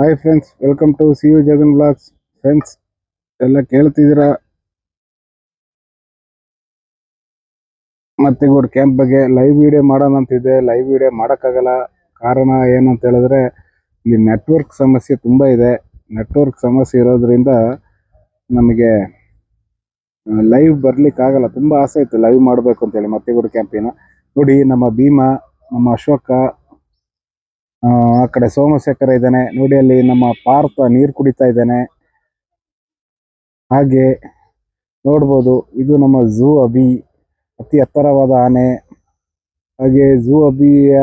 Hi friends welcome to C U Jagan blogs friends ಎಲ್ಲ ಕೇಳ್ತಿದ್ದೀರಾ? Mattigod camp ಬಗ್ಗೆ live video ಮಾಡೋಣ ಅಂತಿದೆ ಲೈವ್ ವಿಡಿಯೋ ಮಾಡೋಕ್ಕಾಗಲ್ಲ. ಕಾರಣ ಏನು ಅಂತ ಹೇಳಿದ್ರೆ, ಇಲ್ಲಿ ನೆಟ್ವರ್ಕ್ ಸಮಸ್ಯೆ ತುಂಬ ಇದೆ. ನೆಟ್ವರ್ಕ್ ಸಮಸ್ಯೆ ಇರೋದ್ರಿಂದ ನಮಗೆ ಲೈವ್ ಬರ್ಲಿಕ್ಕಾಗಲ್ಲ. ತುಂಬ ಆಸೆ ಇತ್ತು ಲೈವ್ ಮಾಡಬೇಕು ಅಂತೇಳಿ ಮತ್ತಿಗೋಡ್ ಕ್ಯಾಂಪಿನ ನೋಡಿ, ನಮ್ಮ ಭೀಮಾ, ನಮ್ಮ ಅಶೋಕ ಆ ಕಡೆ ಸೋಮಶೇಖರ ಇದ್ದಾನೆ. ನೋಡಿ ಅಲ್ಲಿ ನಮ್ಮ ಪಾರ್ಥ ನೀರು ಕುಡಿತಾ ಇದ್ದಾನೆ. ಹಾಗೆ ನೋಡ್ಬೋದು, ಇದು ನಮ್ಮ ಝೂ ಅಬಿ ಅತಿ ಎತ್ತರವಾದ ಆನೆ. ಹಾಗೆ ಝೂ ಅಬಿಯ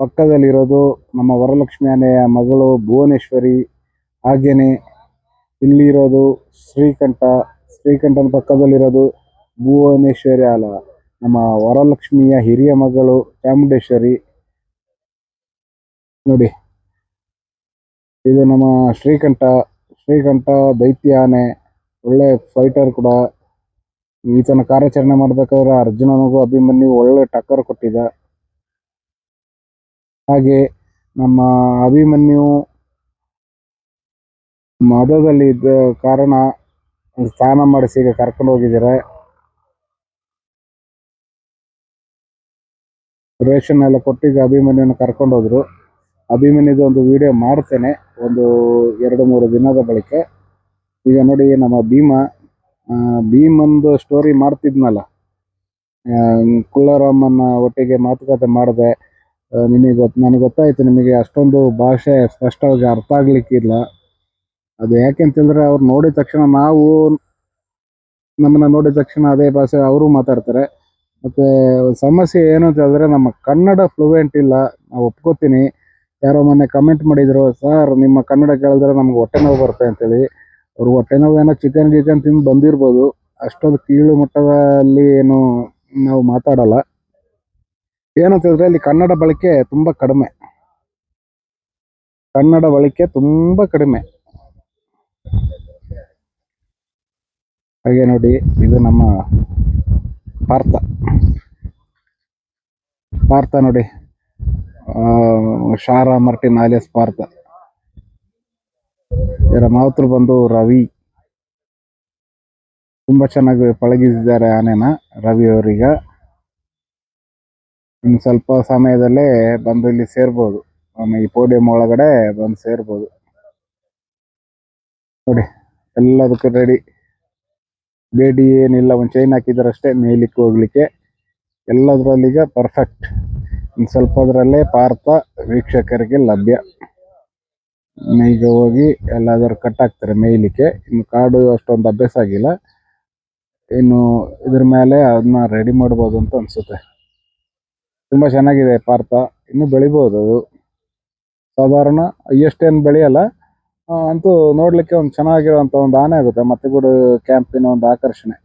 ಪಕ್ಕದಲ್ಲಿರೋದು ನಮ್ಮ ವರಲಕ್ಷ್ಮಿ ಆನೆಯ ಮಗಳು ಭುವನೇಶ್ವರಿ. ಹಾಗೇನೆ ಇಲ್ಲಿರೋದು ಶ್ರೀಕಂಠ. ಶ್ರೀಕಂಠನ ಪಕ್ಕದಲ್ಲಿರೋದು ಭುವನೇಶ್ವರಿ ಅಲ್ಲ ನಮ್ಮ ವರಲಕ್ಷ್ಮಿಯ ಹಿರಿಯ ಮಗಳು ಚಾಮುಂಡೇಶ್ವರಿ. ನೋಡಿ. ಇದು ನಮ್ಮ ಶ್ರೀಕಂಠ. ಶ್ರೀಕಂಠ ದೈತ್ಯ ಆನೆ ಒಳ್ಳೆ ಫೈಟರ್ ಕೂಡ. ಈತನ ಕಾರ್ಯಾಚರಣೆ ಮಾಡ್ಬೇಕಾದ್ರೆ ಅರ್ಜುನನಿಗೂ ಅಭಿಮನ್ಯು ಒಳ್ಳೆ ಟಕ್ಕರ್ ಕೊಟ್ಟಿದ್ದ ಹಾಗೆ ನಮ್ಮ ಅಭಿಮನ್ಯು ಮದದಲ್ಲಿ ಇದ್ದ ಕಾರಣ ಸ್ನಾನ ಮಾಡಿಸಿ ಈಗ ಕರ್ಕೊಂಡು ಹೋಗಿದ್ದಾರೆ. ರೇಷನ್ ಎಲ್ಲ ಕೊಟ್ಟಿಗೆ ಅಭಿಮನ್ಯುನ ಕರ್ಕೊಂಡು ಹೋದ್ರು. ಅಭಿಮನ್ಯುದು ಒಂದು ವಿಡಿಯೋ ಮಾಡ್ತೇನೆ. ಒಂದು ಎರಡು ಮೂರು ದಿನದ ಬಳಿಕ. ಈಗ ನೋಡಿ ನಮ್ಮ ಭೀಮ ಭೀಮಂದು ಸ್ಟೋರಿ ಮಾಡ್ತಿದ್ನಲ್ಲ. ಆ, ಕುಳ್ಳರಾಮನ್ನ ಒಟ್ಟಿಗೆ ಮಾತುಕತೆ ಮಾಡಿದೆ. ನಿಮಗೆ ಗೊತ್ತು ನನಗೆ ಗೊತ್ತಾಯ್ತು ನಿಮಗೆ ಅಷ್ಟೊಂದು ಭಾಷೆ ಸ್ಪಷ್ಟವಾಗಿ ಅರ್ಥ ಆಗ್ಲಿಕ್ಕಿಲ್ಲ. ಅದು ಯಾಕೆಂತಂದ್ರೆ ಅವ್ರು ನೋಡಿದ ತಕ್ಷಣ ನಾವು ನಮ್ಮನ್ನ ನೋಡಿದ ತಕ್ಷಣ ಅದೇ ಭಾಷೆ ಅವರು ಮಾತಾಡ್ತಾರೆ. ಮತ್ತೆ ಸಮಸ್ಯೆ ಏನು ಅಂತ ಹೇಳಿದ್ರೆ ನಮ್ಮ ಕನ್ನಡ ಫ್ಲೂಯೆಂಟ್ ಇಲ್ಲ. ನಾವು ಒಪ್ಕೋತೀನಿ. ಯಾರೋ ಮೊನ್ನೆ ಕಮೆಂಟ್ ಮಾಡಿದ್ರು, ಸರ್, ನಿಮ್ಮ ಕನ್ನಡ ಕೇಳಿದ್ರೆ ನಮ್ಗೆ ಹೊಟ್ಟೆ ನೋವು ಬರುತ್ತೆ ಅಂತೇಳಿ. ಅವ್ರು ಹೊಟ್ಟೆ ನೋವು ಏನೋ ಚಿಕನ್ ಗಿಕನ್ ತಿಂದು ಬಂದಿರ್ಬೋದು. ಅಷ್ಟೊಂದು ಕೀಳು ಮಟ್ಟದಲ್ಲಿ ಏನು ನಾವು ಮಾತಾಡಲ್ಲ. ಏನಂತ ಹೇಳಿದ್ರೆ, ಇಲ್ಲಿ ಕನ್ನಡ ಬಳಕೆ ತುಂಬಾ ಕಡಿಮೆ. ಕನ್ನಡ ಬಳಕೆ ತುಂಬಾ ಕಡಿಮೆ. ಹಾಗೆ ನೋಡಿ, ಇದು ನಮ್ಮ ಪಾರ್ಥ. ಪಾರ್ಥ ನೋಡಿ. ಶಾರಾ ಮರ್ಟಿನ್ ಆಲಿಯಸ್ ಪಾರ್ಥ ಇವರ ಮಾವತರು ಬಂದು ರವಿ. ತುಂಬಾ ಚೆನ್ನಾಗಿ ಪಳಗಿಸಿದ್ದಾರೆ ಆನೆನ, ರವಿ ಅವರೀಗ. ಇನ್ನು ಸ್ವಲ್ಪ ಸಮಯದಲ್ಲೇ ಬಂದು ಇಲ್ಲಿ ಸೇರ್ಬೋದು. ಈ ಪೋಡಿಯಂ ಒಳಗಡೆ ಬಂದು ಸೇರ್ಬೋದು. ನೋಡಿ, ಎಲ್ಲದಕ್ಕೂ ರೆಡಿ ಬೇಡಿ ಏನಿಲ್ಲ, ಒಂದು ಚೈನ್ ಹಾಕಿದಾರಷ್ಟೇ ಮೇಲಿಕ್ಕೆ ಹೋಗ್ಲಿಕ್ಕೆ. ಎಲ್ಲದರಲ್ಲೀಗ ಪರ್ಫೆಕ್ಟ್ ಸ್ವಲ್ಪದ್ರಲ್ಲೇ ಪಾರ್ಥ ವೀಕ್ಷಕರಿಗೆ ಲಭ್ಯ. ಈಗ ಹೋಗಿ ಎಲ್ಲಾದರೂ ಕಟ್ ಆಗ್ತಾರೆ ಮೇಯ್ಲಿಕ್ಕೆ. ಇನ್ನು ಕಾಡು ಅಷ್ಟೊಂದು ಅಭ್ಯಾಸ ಆಗಿಲ್ಲ. ಇನ್ನು ಇದ್ರ ಮೇಲೆ ಅದನ್ನ ರೆಡಿ ಮಾಡ್ಬೋದು ಅಂತ ಅನ್ಸುತ್ತೆ. ತುಂಬಾ ಚೆನ್ನಾಗಿದೆ ಪಾರ್ಥ. ಇನ್ನು ಬೆಳಿಬೋದು ಅದು. ಸಾಧಾರಣ ಎಷ್ಟೇನು ಬೆಳೆಯಲ್ಲ ಅಂತೂ ನೋಡ್ಲಿಕ್ಕೆ ಒಂದು ಚೆನ್ನಾಗಿರುವಂತ ಒಂದು ಆನೆ ಆಗುತ್ತೆ. ಮತ್ತೆ ಕೂಡ ಕ್ಯಾಂಪಿನ ಒಂದು ಆಕರ್ಷಣೆ.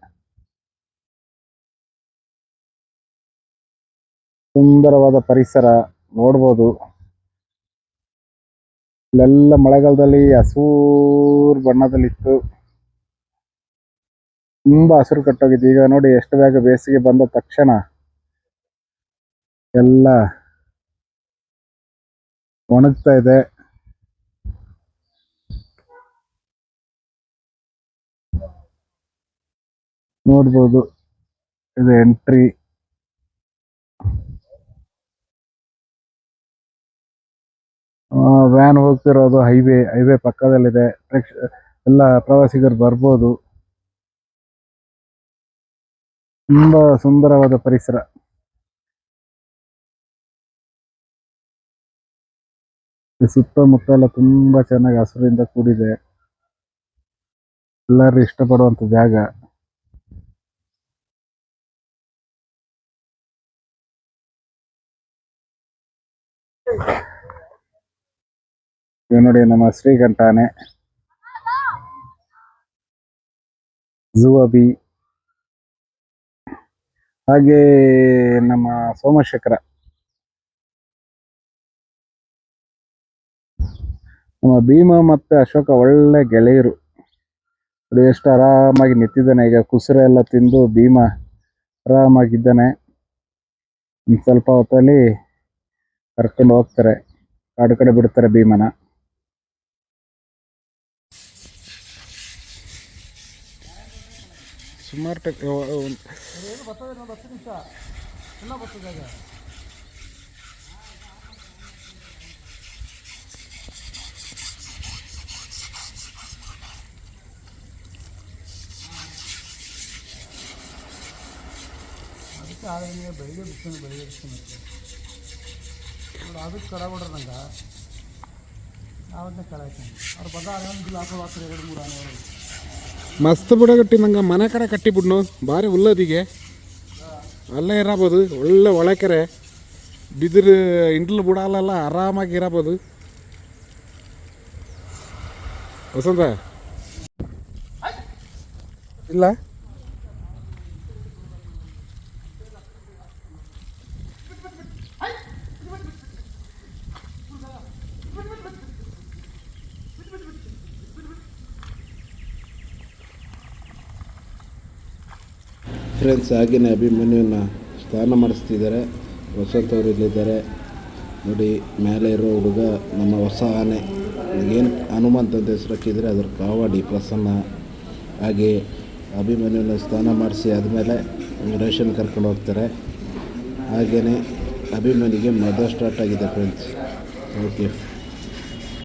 ಸುಂದರವಾದ ಪರಿಸರ ನೋಡ್ಬೋದು. ಇಲ್ಲೆಲ್ಲ ಮಳೆಗಾಲದಲ್ಲಿ ಹಸೂರ್ ಬಣ್ಣದಲ್ಲಿತ್ತು. ತುಂಬಾ ಹಸಿರು ಕಟ್ಟೋಗಿತ್ತು ಈಗ ನೋಡಿ ಎಷ್ಟು ಬೇಗ ಬೇಸಿಗೆ ಬಂದ ತಕ್ಷಣ ಎಲ್ಲ ಒಣಗ್ತಾ ಇದೆ. ನೋಡ್ಬೋದು. ಇದು ಎಂಟ್ರಿ. ವ್ಯಾನ್ ಹೋಗ್ತಿರೋದು ಹೈವೇ ಹೈವೇ ಪಕ್ಕದಲ್ಲಿದೆ. ಎಲ್ಲ ಪ್ರವಾಸಿಗರು ಬರ್ಬೋದು. ತುಂಬಾ ಸುಂದರವಾದ ಪರಿಸರ. ಸುತ್ತಮುತ್ತ ಎಲ್ಲ ತುಂಬಾ ಚೆನ್ನಾಗಿ ಹಸಿರಿಂದ ಕೂಡಿದೆ. ಎಲ್ಲರೂ ಇಷ್ಟಪಡುವಂತ ಜಾಗ. ಇದು ನೋಡಿ ನಮ್ಮ ಶ್ರೀಕಂಠ ಆನೆ. ಅಬಿ ಹಾಗೆ ನಮ್ಮ ಸೋಮಶೇಖರ. ನಮ್ಮ ಭೀಮ ಮತ್ತೆ ಅಶೋಕ ಒಳ್ಳೆ ಗೆಳೆಯರು. ಅದು ಎಷ್ಟು ಆರಾಮಾಗಿ ನಿಂತಿದ್ದಾನೆ. ಈಗ ಕುಸುರೆ ಎಲ್ಲ ತಿಂದು ಭೀಮ ಆರಾಮಾಗಿದ್ದಾನೆ. ಒಂದು ಸ್ವಲ್ಪ ಹೊತ್ತಲ್ಲಿ ಕರ್ಕೊಂಡು ಹೋಗ್ತಾರೆ. ಕಾಡು ಕಡೆ ಬಿಡ್ತಾರೆ ಭೀಮನ. ಬರ್ತದೆ ಆಗ ಅದಕ್ಕೆ ಆಗ ನೀವು ಬೆಳಿಗ್ಗೆ ಬಿಡ್ತೀನಿ ಬೆಳಿಗ್ಗೆ ಬಿಡ್ತೀನಿ ನೋಡಿ ಅದಕ್ಕೆ ಕಡ ಬಿಡ್ರಿ ನಂಗೆ ಯಾವತ್ತೇ ಕಡ ಹಾಕ್ತೀನಿ ಅವ್ರು ಬಂದ ಒಂದು ಬಿಲ್ ಹಾಕೋ ಹಾಕ್ತಾರೆ ಎರಡು ಮೂರು ಆನೆ ಮಸ್ತ್ ಬುಡಗಟ್ಟಿ ನಂಗೆ ಮನೆ ಕಡೆ ಕಟ್ಟಿ ಬಿಡ್ನು ಭಾರಿ ಉಲ್ಲದಿಗೆ ಅಲ್ಲೇ ಇರಬೋದು ಒಳ್ಳೆ ಒಳಕೆರೆ ಬಿದಿರು ಇಂಡ್ಲು ಬುಡಾಲೆಲ್ಲ ಆರಾಮಾಗಿ ಇರಬೋದು ವಸಂತ ಇಲ್ಲ ಫ್ರೆಂಡ್ಸ್ ಹಾಗೆಯೇ ಅಭಿಮನ್ಯುನ ಸ್ನಾನ ಮಾಡಿಸ್ತಿದ್ದಾರೆ. ವಸಂತ ಅವರು ಇಲ್ಲಿದ್ದಾರೆ. ನೋಡಿ, ಮೇಲೆ ಇರೋ ಹುಡುಗ ನಮ್ಮ ಹೊಸ ಆನೆ. ಏನು ಹನುಮಂತ ಅಂತ ಹೆಸರು ಹಾಕಿದರೆ ಅದ್ರ ಕಾವಾಡಿ ಪ್ರಸನ್ನ ಹಾಗೆ ಅಭಿಮನ್ಯುನ ಸ್ನಾನ ಮಾಡಿಸಿ ಆದಮೇಲೆ ರೇಷನ್ ಕರ್ಕೊಂಡು ಹೋಗ್ತಾರೆ. ಹಾಗೆಯೇ ಅಭಿಮನ್ಯುಗೆ ಮದುವೆ ಸ್ಟಾರ್ಟ್ ಆಗಿದೆ ಫ್ರೆಂಡ್ಸ್ ಓಕೆ